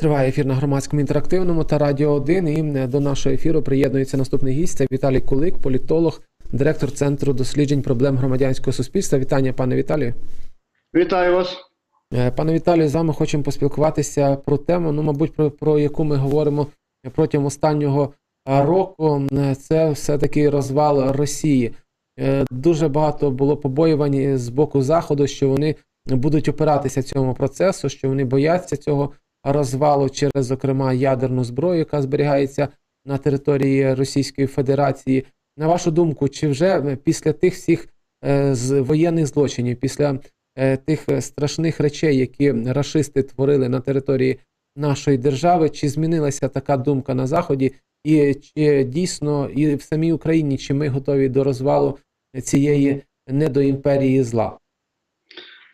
Триває ефір на громадському інтерактивному та радіо 1. І е, до нашого ефіру приєднується наступний гість. Це Віталій Кулик, політолог, директор Центру досліджень проблем громадянського суспільства. Вітання, пане Віталію. Вітаю вас. Е, Пане Віталію, з вами хочемо поспілкуватися про тему, ну, мабуть, про, про яку ми говоримо протягом останнього року. Е, Це все-таки розвал Росії. Дуже багато було побоювань з боку Заходу, що вони будуть опиратися цьому процесу, що вони бояться цього розвалу через, зокрема, ядерну зброю, яка зберігається на території Російської Федерації. На вашу думку, чи вже після тих всіх е, з воєнних злочинів, після е, тих е, страшних речей, які рашисти творили на території нашої держави, чи змінилася така думка на Заході, і чи дійсно і в самій Україні, чи ми готові до розвалу цієї недоімперії зла?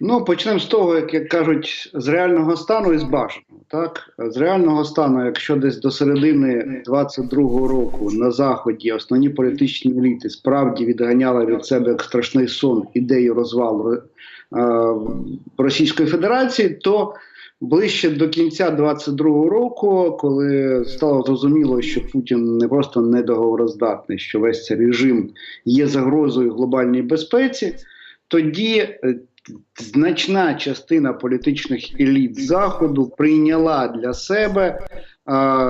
Ну, почнемо з того, як, як кажуть, з реального стану і з бажаного. Так? З реального стану, якщо десь до середини 22-го року на Заході основні політичні еліти справді відганяли від себе як страшний сон ідею розвалу е, Російської Федерації, то ближче до кінця 22-го року, коли стало зрозуміло, що Путін не просто недоговороздатний, що весь цей режим є загрозою глобальній безпеці, тоді е, значна частина політичних еліт заходу прийняла для себе е,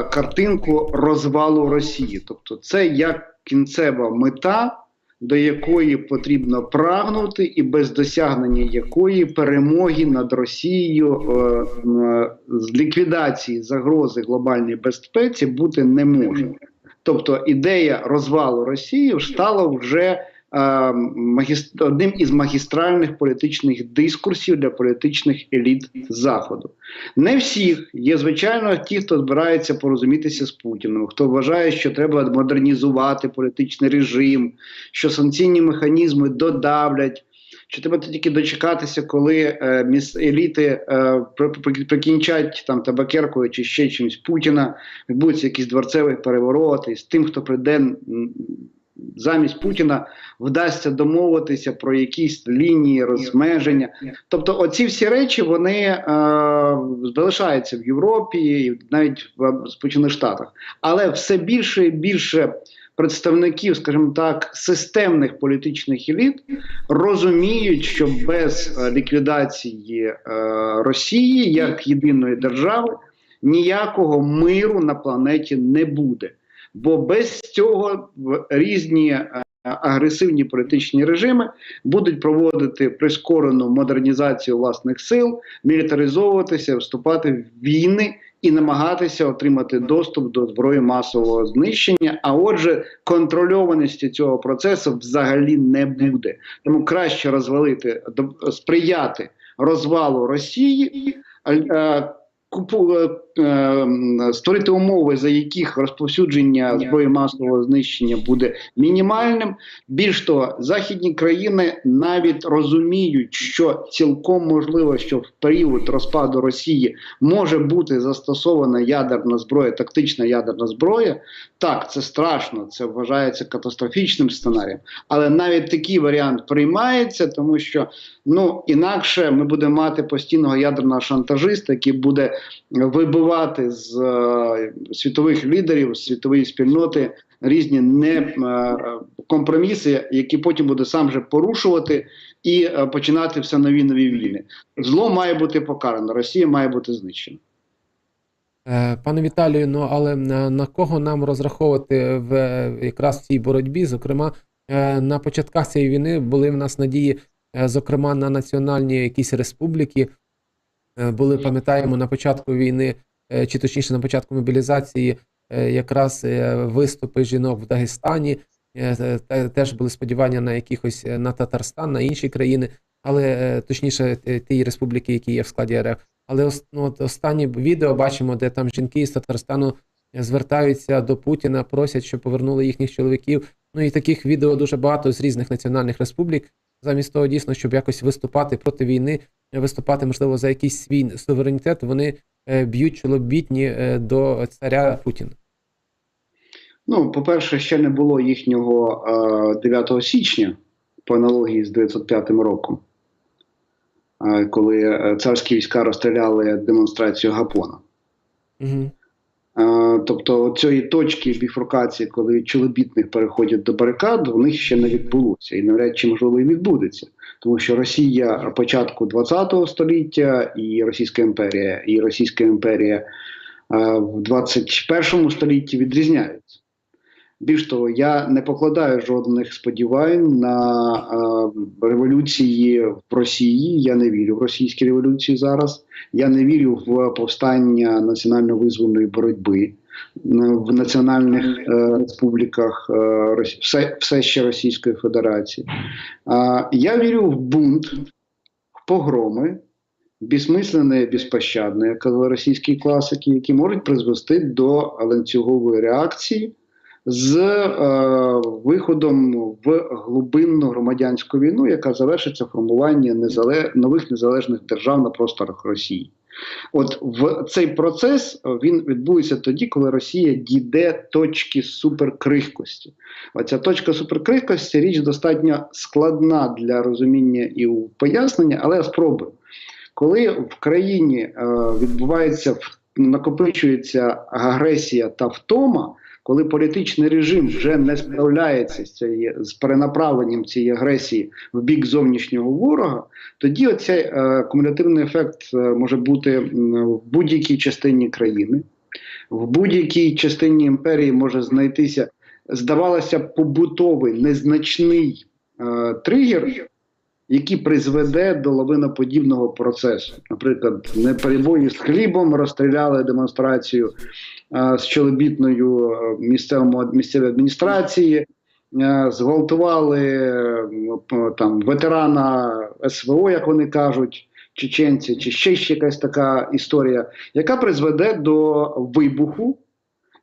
картинку розвалу Росії, тобто це як кінцева мета. До якої потрібно прагнути, і без досягнення якої перемоги над Росією е, е, з ліквідації загрози глобальній безпеці бути не може. Тобто ідея розвалу Росії стала вже. Одним із магістральних політичних дискурсів для політичних еліт Заходу. Не всіх є, звичайно, ті, хто збирається порозумітися з Путіним, хто вважає, що треба модернізувати політичний режим, що санкційні механізми додавлять. Що треба тільки дочекатися, коли е, міс еліти е, прикінчать там табакеркою чи ще чимось Путіна, відбудуться якісь дворцеві перевороти з тим, хто прийде замість Путіна вдасться домовитися про якісь лінії розмеження. Тобто, оці всі речі вони е, залишаються в Європі і навіть в Сполучених Штатах, але все більше і більше. Представників, скажімо так, системних політичних еліт розуміють, що без е, ліквідації е, Росії як єдиної держави ніякого миру на планеті не буде. Бо без цього різні е, агресивні політичні режими будуть проводити прискорену модернізацію власних сил, мілітаризовуватися, вступати в війни і намагатися отримати доступ до зброї масового знищення. А отже, контрольованості цього процесу взагалі не буде. Тому краще розвалити сприяти розвалу Росії. Створити умови, за яких розповсюдження зброї масового знищення буде мінімальним. Більш того, західні країни навіть розуміють, що цілком можливо, що в період розпаду Росії може бути застосована ядерна зброя, тактична ядерна зброя. Так, це страшно, це вважається катастрофічним сценарієм, але навіть такий варіант приймається, тому що ну інакше ми будемо мати постійного ядерного шантажиста, який буде вибивати з е, світових лідерів, світової спільноти різні не е, компроміси, які потім буде сам же порушувати і е, починати все нові нові війни. Зло має бути покарано, Росія має бути знищена. Пане Віталію, ну але на, кого нам розраховувати в якраз в цій боротьбі? Зокрема, на початках цієї війни були в нас надії, зокрема, на національні якісь республіки. Були, пам'ятаємо, на початку війни, чи точніше на початку мобілізації, е, якраз е, виступи жінок в Дагестані. Е, е, те- Теж були сподівання на якихось е, на Татарстан, на інші країни, але е, точніше, е, ті республіки, які є в складі РФ. Але ну, останні відео бачимо, де там жінки із Татарстану звертаються до Путіна, просять, щоб повернули їхніх чоловіків. Ну і таких відео дуже багато з різних національних республік. Замість того, дійсно, щоб якось виступати проти війни, виступати, можливо, за якийсь свій суверенітет, вони е, б'ють чолобітні е, до царя Путіна. Ну, по-перше, ще не було їхнього е, 9 січня по аналогії з 905 роком, е, коли е, царські війська розстріляли демонстрацію Гапона. Угу. Е, Тобто цієї точки біфуркації, коли чоловітних переходять до барикад, у них ще не відбулося і навряд чи можливо і відбудеться. Тому що Росія початку ХХ століття і Російська імперія, і Російська імперія е, в 21 столітті відрізняються. Більш того, я не покладаю жодних сподівань на е, революції в Росії. Я не вірю в російські революції зараз. Я не вірю в повстання національно-визвольної боротьби е, в національних е, республіках е, все, все ще Російської Федерації. А я вірю в бунт, в погроми, безсмисленне, безпощадне, як казали російські класики, які можуть призвести до ланцюгової реакції з е, виходом в глибинну громадянську війну, яка завершиться формуванням незале... нових незалежних держав на просторах Росії. От в цей процес е, він відбудеться тоді, коли Росія дійде точки суперкрихкості. Оця точка суперкрихкості річ достатньо складна для розуміння і пояснення, але я спробую. Коли в країні е, відбувається накопичується агресія та втома, коли політичний режим вже не справляється з, цієї, з перенаправленням цієї агресії в бік зовнішнього ворога, тоді оцей е, кумулятивний ефект е, може бути в будь-якій частині країни, в будь-якій частині імперії може знайтися, здавалося, побутовий незначний е, тригер, який призведе до лавиноподібного процесу. Наприклад, не з хлібом розстріляли демонстрацію е, з чолобітною е, місцевій адміністрації. е, Зґвалтували е, там ветерана СВО, як вони кажуть, чеченці, чи ще ще якась така історія, яка призведе до вибуху,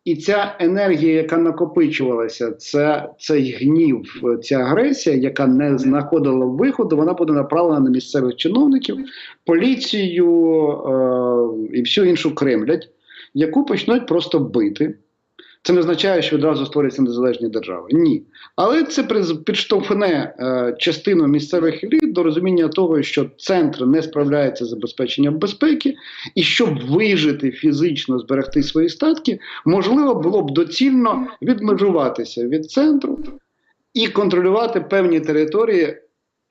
і ця енергія, яка накопичувалася, це цей гнів, ця агресія, яка не знаходила виходу, вона буде направлена на місцевих чиновників, поліцію е- і всю іншу кремлять, яку почнуть просто бити. Це не означає, що відразу створюються незалежні держави. Ні. Але це підштовхне е, частину місцевих еліт до розуміння того, що центр не справляється з забезпеченням безпеки, і щоб вижити фізично, зберегти свої статки, можливо було б доцільно відмежуватися від центру і контролювати певні території,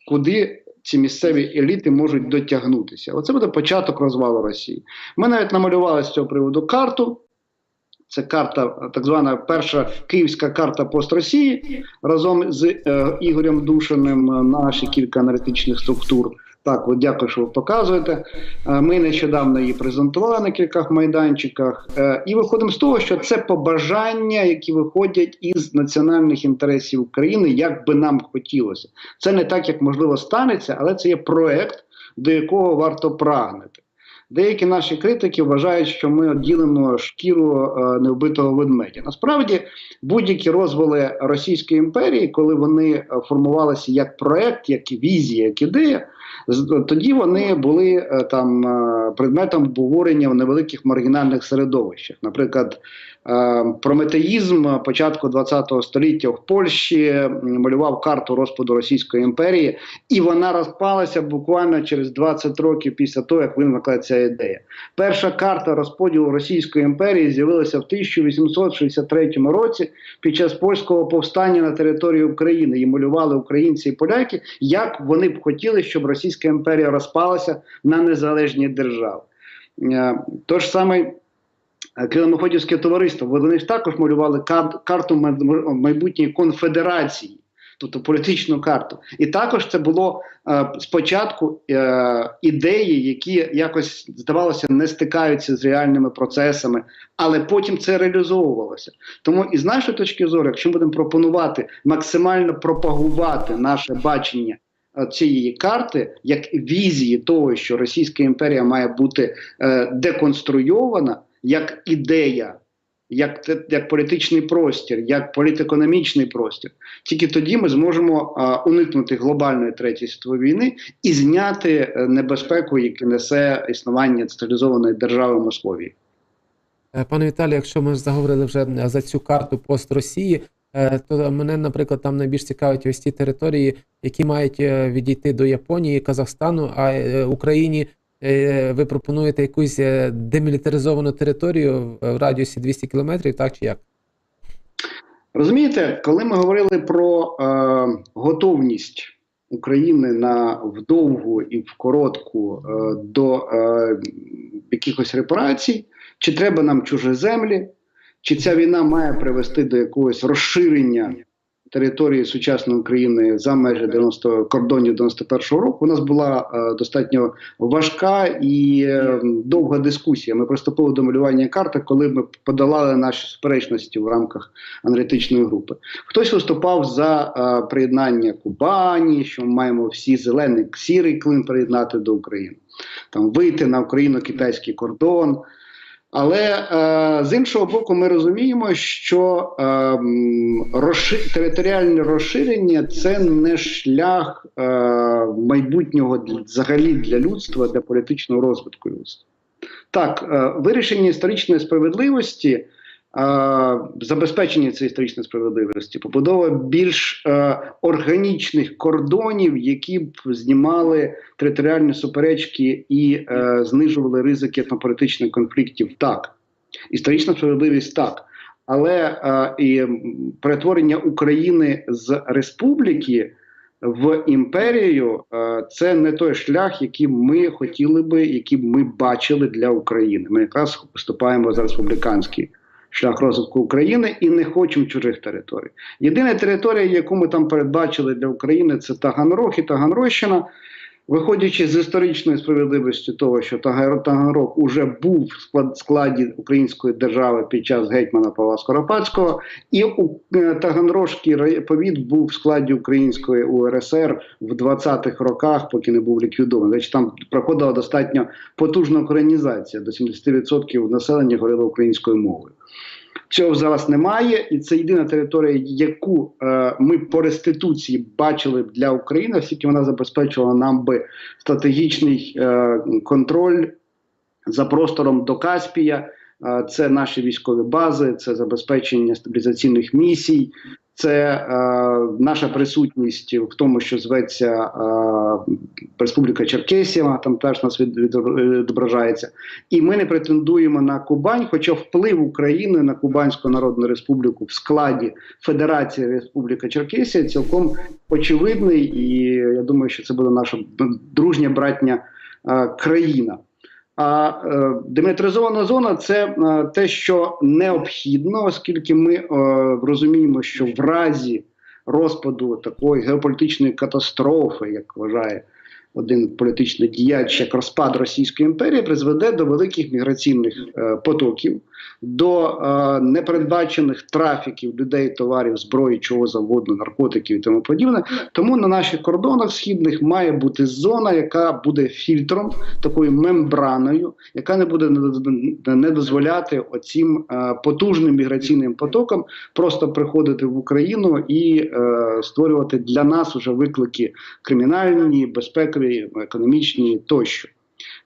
куди ці місцеві еліти можуть дотягнутися. Оце буде початок розвалу Росії. Ми навіть намалювали з цього приводу карту. Це карта, так звана перша київська карта пост Росії разом з е, Ігорем Душиним е, наші кілька аналітичних структур. Так, от дякую, що ви показуєте. Е, Ми нещодавно її презентували на кількох майданчиках. Е, І виходимо з того, що це побажання, які виходять із національних інтересів України, як би нам хотілося. Це не так, як можливо станеться, але це є проект, до якого варто прагнути. Деякі наші критики вважають, що ми ділимо шкіру е, невбитого ведмедя. Насправді, будь-які розвали Російської імперії, коли вони е, формувалися як проект, як візія, як ідея, тоді вони були е, там е, предметом обговорення в невеликих маргінальних середовищах. Наприклад, е, прометеїзм початку ХХ століття в Польщі малював карту розпаду Російської імперії, і вона розпалася буквально через 20 років після того, як виникла ця ідея. Перша карта розподілу Російської імперії з'явилася в 1863 році під час польського повстання на території України. Її малювали українці і поляки, як вони б хотіли, щоб Російська імперія розпалася на незалежні держави. Е, Тож саме Килимоходівське товариство, вони ж також малювали кар- карту майбутньої конфедерації, тобто політичну карту. І також це було е, спочатку е, ідеї, які якось здавалося не стикаються з реальними процесами, але потім це реалізовувалося. Тому із нашої точки зору, якщо ми будемо пропонувати максимально пропагувати наше бачення. Е, Цієї карти як візії того, що Російська імперія має бути е, деконструйована як ідея, як, як політичний простір, як політекономічний простір. Тільки тоді ми зможемо а, уникнути глобальної третьої світової війни і зняти е, небезпеку, яку несе існування централізованої держави Московії. Е, Пане Віталію, якщо ми заговорили вже е, за цю карту пост Росії, е, то мене, наприклад, там найбільш цікавить ось ті території, які мають е, відійти до Японії, Казахстану, а е, Україні е, ви пропонуєте якусь е, демілітаризовану територію в радіусі 200 кілометрів, так чи як? Розумієте, коли ми говорили про е, готовність України на вдовгу і в коротку е, до е, якихось репарацій, чи треба нам чужі землі, чи ця війна має привести до якогось розширення території сучасної України за межі 90 кордонів 91-го року, у нас була е, достатньо важка і е, довга дискусія. Ми приступили до малювання карти, коли ми подолали наші суперечності в рамках аналітичної групи. Хтось виступав за е, приєднання Кубані, що ми маємо всі зелений сірий клин приєднати до України, там вийти на україно-китайський кордон. Але е, з іншого боку, ми розуміємо, що е, м, розши... територіальне розширення це не шлях е, майбутнього для, взагалі для людства, для політичного розвитку людства. Так, е, вирішення історичної справедливості, забезпечення цієї історичної справедливості, побудова більш е, органічних кордонів, які б знімали територіальні суперечки і е, знижували ризики етнополітичних конфліктів. Так, історична справедливість так. Але е, і перетворення України з республіки в імперію е, це не той шлях, який ми хотіли би, який ми бачили для України. Ми якраз виступаємо за республіканський шлях розвитку України і не хочемо чужих територій. Єдина територія, яку ми там передбачили для України, це Таганрог і Таганрощина. Виходячи з історичної справедливості того, що Таганрог уже був в склад- складі української держави під час гетьмана Павла Скоропадського, і е, Таганрожський повіт був в складі української УРСР в 20-х роках, поки не був ліквідований. Значить, там проходила достатньо потужна українізація. До 70% населення говорило українською мовою. Цього зараз немає, і це єдина територія, яку е, ми по реституції бачили для України, оскільки вона забезпечувала нам би стратегічний е, контроль за простором до Каспія. Е, це наші військові бази, це забезпечення стабілізаційних місій, це е, наша присутність в тому, що зветься е, Республіка Черкесія, там теж нас від- від- відображається. І ми не претендуємо на Кубань, хоча вплив України на Кубанську Народну Республіку в складі Федерації Республіка Черкесія цілком очевидний, і я думаю, що це буде наша дружня братня е, країна. А е, демілітаризована зона це е, те, що необхідно, оскільки ми е, розуміємо, що в разі розпаду такої геополітичної катастрофи, як вважає один політичний діяч, як розпад Російської імперії, призведе до великих міграційних е, потоків, до е, непередбачених трафіків людей, товарів, зброї, чого завгодно, наркотиків і тому подібне. Тому на наших кордонах східних має бути зона, яка буде фільтром, такою мембраною, яка не буде не- дозволяти оцім е, потужним міграційним потокам просто приходити в Україну і е, створювати для нас уже виклики кримінальні, безпекові, економічні тощо.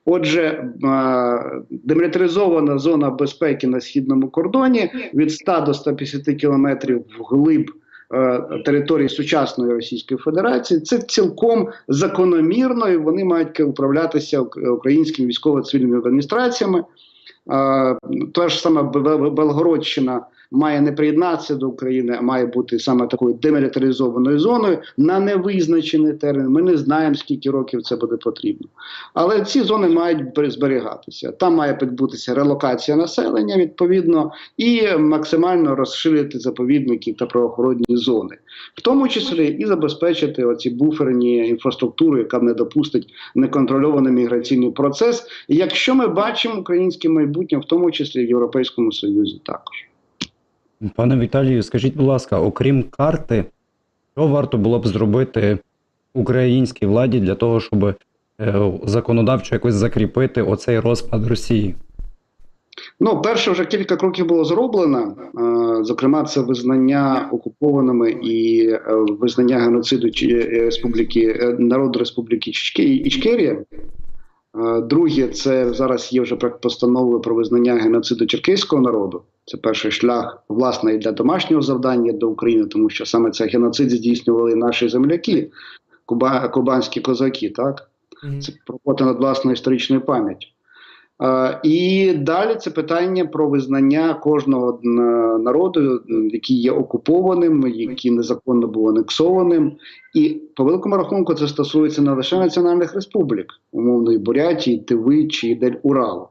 Отже, е, демілітаризована зона безпеки на східному кордоні від 100 до 150 кілометрів вглиб е, території сучасної Російської Федерації. Це цілком закономірно, і вони мають управлятися українськими військово-цивільними адміністраціями. Е, Та ж Б- Белгородщина має не приєднатися до України, а має бути саме такою демілітаризованою зоною на невизначений термін. Ми не знаємо, скільки років це буде потрібно. Але ці зони мають бер- зберігатися. Там має відбутися релокація населення відповідно і максимально розширити заповідники та правоохоронні зони, в тому числі і забезпечити оці буферні інфраструктури, яка не допустить неконтрольований міграційний процес. Якщо ми бачимо українське майбутнє, в тому числі в Європейському Союзі, також. Пане Віталію, скажіть, будь ласка, окрім карти, що варто було б зробити українській владі для того, щоб е, законодавчо якось закріпити оцей розпад Росії? Ну, перше, вже кілька кроків було зроблено. Е, Зокрема, це визнання окупованими і е, визнання геноциду Республіки народу Республіки Ічкерія. Друге, це зараз є вже проект постанови про визнання геноциду черкеського народу. Це перший шлях, власне, і для домашнього завдання до України, тому що саме цей геноцид здійснювали наші земляки, куба, кубанські козаки, так? Це робота над власною історичною пам'яттю. Е, І далі це питання про визнання кожного народу, м, який є окупованим, який незаконно був анексованим. І по великому рахунку це стосується не лише національних республік, умовної Бурятії, Тиви чи Дель Уралу,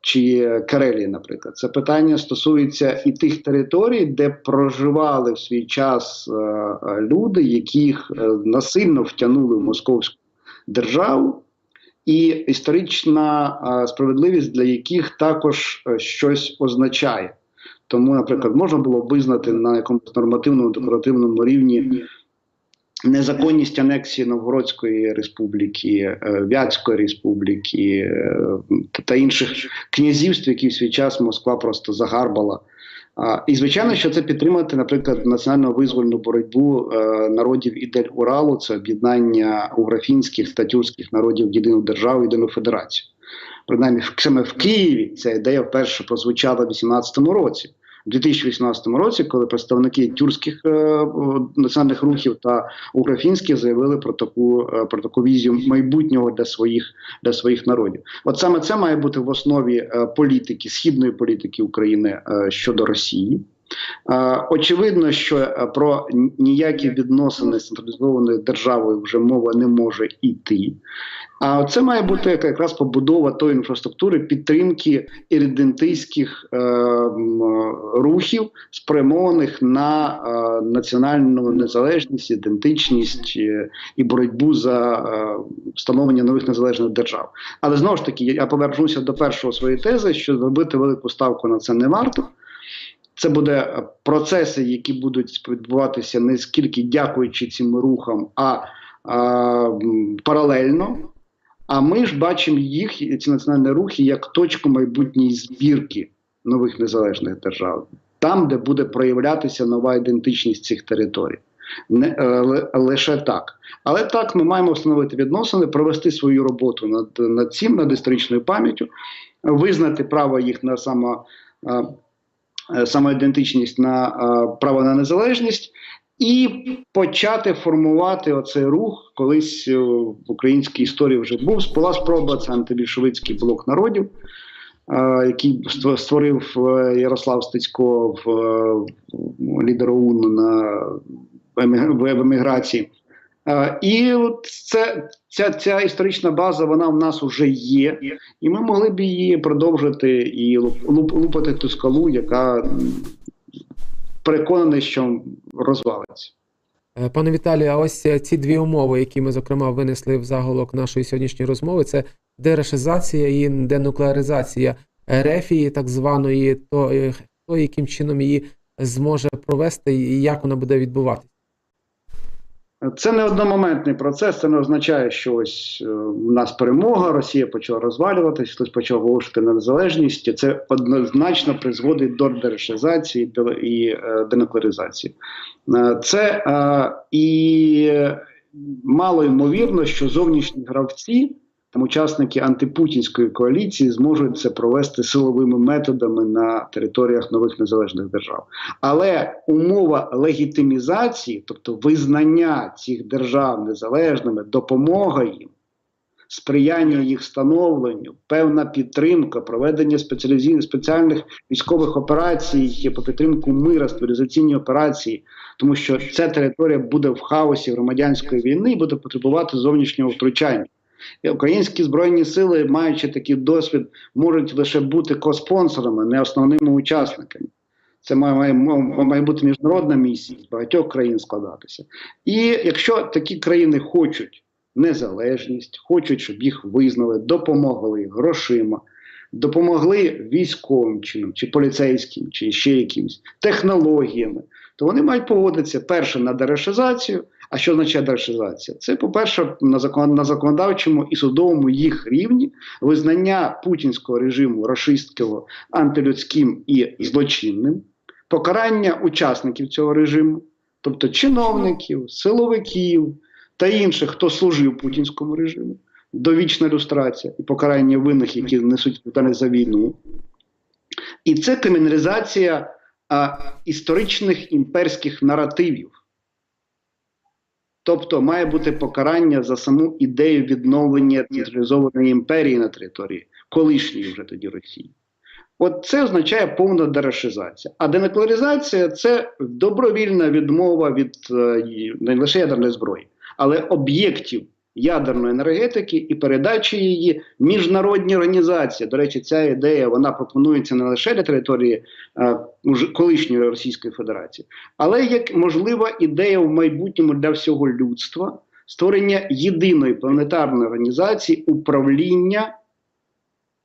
чи Карелії, наприклад. Це питання стосується і тих територій, де проживали в свій час е, е, люди, яких е, насильно втягнули в московську державу, і історична справедливість для яких також е, щось означає. Тому, наприклад, можна було визнати на якомусь нормативному декоративному рівні незаконність анексії Новгородської республіки, е, Вятської республіки е, та інших князівств, які в свій час Москва просто загарбала. І звичайно, що це підтримати, наприклад, національно визвольну боротьбу е, народів Ідель Уралу, це об'єднання уграфінських та тюркських народів в єдину державу, єдину федерацію. Принаймні, саме в Києві ця ідея вперше прозвучала в 18-му році. У 2018 році, коли представники тюркських е, національних рухів та українських заявили про таку е, про таку візію майбутнього для своїх для своїх народів, от саме це має бути в основі е, політики східної політики України е, щодо Росії. Е, Очевидно, що е, про ніякі відносини з централізованою державою вже мова не може йти. А це має бути якраз побудова тої інфраструктури підтримки іридентистських е, рухів, спрямованих на національну незалежність, ідентичність і боротьбу за встановлення нових незалежних держав. Але знову ж таки, я повернуся до першого своєї тези, що зробити велику ставку на це не варто. Це буде е, процеси, які будуть відбуватися не скільки дякуючи цим рухам, а, а паралельно. А ми ж бачимо їх, ці національні рухи, як точку майбутньої збірки нових незалежних держав, там, де буде проявлятися нова ідентичність цих територій. Не е, лише так. Але так ми маємо встановити відносини, провести свою роботу над, над цим, над історичною пам'яттю, визнати право їх на само, е, самоідентичність, на е, право на незалежність. І почати формувати оцей рух. Колись е, в українській історії вже був була спроба, це антибільшовицький блок народів, е, який створив е, Ярослав Стецько в е, лідер ОУН на в еміграції. Е, І от це ця, ця історична база, вона в нас вже є, і ми могли б її продовжити і луп- луп- лупати ту скалу, яка переконаний, що розвалиться. Е, Пане Віталію, а ось е, ці дві умови, які ми, зокрема, винесли в заголовок нашої сьогоднішньої розмови, це дерешизація і денуклеаризація Ерефії, так званої, то хто яким чином її зможе провести і як вона буде відбуватися? Це не одномоментний процес, це не означає, що ось е, у нас перемога, Росія почала розвалюватись, хтось почав оголошувати незалежність. Це однозначно призводить до дерешизації і денуклеризації. денуклеаризації. Е, Це е, і мало ймовірно, що зовнішні гравці, учасники антипутінської коаліції, зможуть це провести силовими методами на територіях нових незалежних держав. Але умова легітимізації, тобто визнання цих держав незалежними, допомога їм, сприяння їх становленню, певна підтримка, проведення спеціальних військових операцій по підтримку мира, стабілізаційні операції, тому що ця територія буде в хаосі громадянської війни і буде потребувати зовнішнього втручання. Українські збройні сили, маючи такий досвід, можуть лише бути коспонсорами, не основними учасниками. Це має, має, має бути міжнародна місія з багатьох країн складатися. І якщо такі країни хочуть незалежність, хочуть, щоб їх визнали, допомогли грошима, допомогли військовим чином, чи поліцейським, чи ще якимось технологіями, то вони мають погодитися перше на дерешизацію. А що означає дерешизація? Це, по-перше, на законодавчому і судовому їх рівні визнання путінського режиму рашистського антилюдським і злочинним, покарання учасників цього режиму, тобто чиновників, силовиків та інших, хто служив путінському режиму, довічна люстрація і покарання винних, які несуть відповідальність за війну. І це криміналізація історичних імперських наративів. Тобто має бути покарання за саму ідею відновлення централізованої імперії на території колишньої вже тоді Росії. От це означає повна дерешизація. А денуклеаризація це добровільна відмова від е, не лише ядерної зброї, але об'єктів ядерної енергетики і передачі її міжнародні організації. До речі, ця ідея вона пропонується не лише для території колишньої Російської Федерації, але як можлива ідея в майбутньому для всього людства створення єдиної планетарної організації управління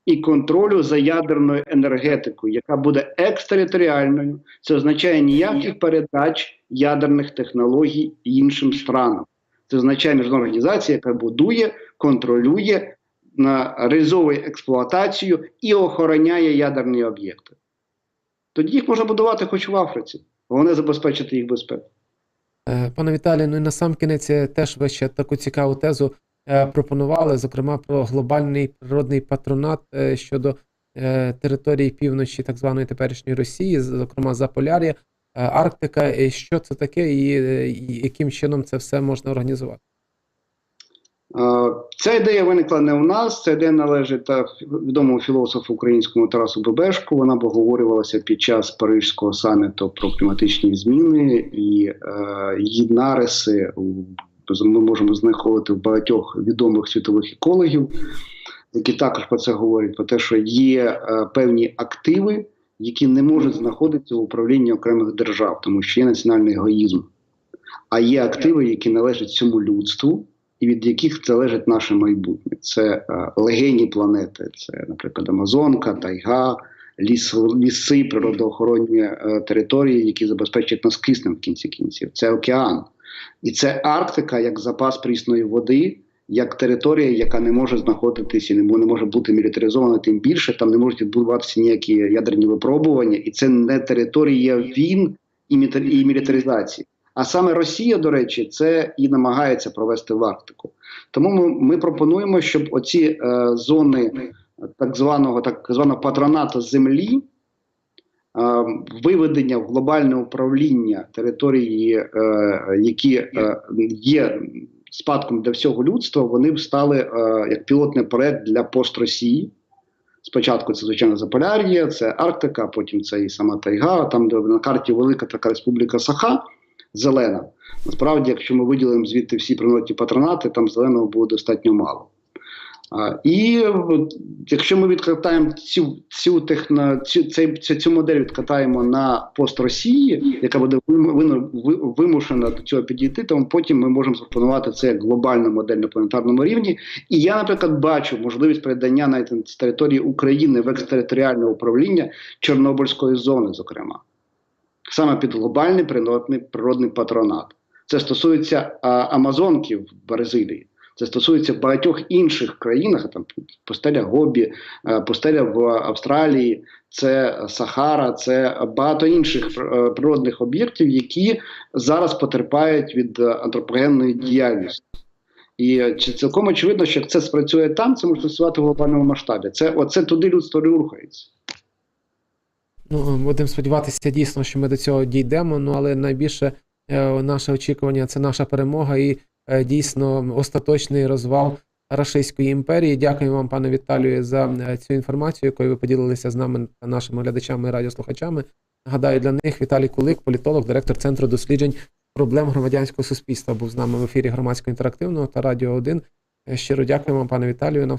і контролю за ядерною енергетикою, яка буде екстериторіальною. Це означає ніяких передач ядерних технологій іншим странам. Це означає міжнародна організація, яка будує, контролює, реалізовує експлуатацію і охороняє ядерні об'єкти. Тоді їх можна будувати хоч в Африці, головне забезпечити їх безпеку. Е, Пане Віталію, ну і на сам кінець теж ви ще таку цікаву тезу е, пропонували, зокрема про глобальний природний патронат е, щодо території півночі так званої теперішньої Росії, зокрема Заполяр'я, Арктика. І Що це таке, і, е, і яким чином це все можна організувати? Е, Ця ідея виникла не у нас. Ця ідея належить відомому філософу українському Тарасу Бебешку. Вона обговорювалася під час Парижського саміту про кліматичні зміни і е, її нариси ми можемо знаходити в багатьох відомих світових екологів, які також про це говорять: про те, що є е, певні активи, які не можуть знаходитися в управлінні окремих держав, тому що є національний егоїзм. А є активи, які належать цьому людству, і від яких залежить наше майбутнє. Це е, легені планети, це, наприклад, Амазонка, Тайга, ліс, ліси, природоохоронні е, території, які забезпечують нас киснем в кінці кінців. Це океан. І це Арктика як запас прісної води, як територія, яка не може знаходитися не не може бути мілітаризована, тим більше там не можуть відбуватися ніякі ядерні випробування, і це не територія війн і, мілітаризації. А саме Росія, до речі, це і намагається провести в Арктику. Тому ми, ми пропонуємо, щоб оці е, зони так званого так званого патронату землі, е, виведення в глобальне управління території, е, які е, є спадком для всього людства, вони стали е, як пілотний проект для пост Росії. Спочатку це звичайно Заполяр'я, це Арктика, потім це і сама Тайга. Там, де на карті велика така республіка Саха, зелена. Насправді, якщо ми виділимо звідти всі природні патронати, там зеленого буде достатньо мало. І якщо ми відкатаємо цю, цю, техно, цю, цю, цю модель відкатаємо на пост Росії, яка буде вим- вимушена до цього підійти, то потім ми можемо запропонувати це як глобальну модель на планетарному рівні. І я, наприклад, бачу можливість передання навіть з території України в екстериторіальне управління Чорнобильської зони, зокрема саме під глобальний природний, природний патронат. Це стосується а, Амазонки в Бразилії. Це стосується багатьох інших країнах, там пустеля Гобі, е, пустеля в Австралії, це Сахара, це багато інших е, природних об'єктів, які зараз потерпають від антропогенної діяльності. І е, чи цілком очевидно, що як це спрацює там, це може працювати в глобальному масштабі. Це оце туди людство рухається. Ну, будемо сподіватися дійсно, що ми до цього дійдемо. Ну але найбільше е, наше очікування це наша перемога і дійсно остаточний розвал Рашистської імперії. Дякую вам, пане Віталію, за е, цю інформацію, якою ви поділилися з нами та нашими глядачами і радіослухачами. Нагадаю, для них Віталій Кулик, політолог, директор Центру досліджень проблем громадянського суспільства, був з нами в ефірі громадського інтерактивного та радіо 1. Е, Щиро дякую вам, пане Віталію. На все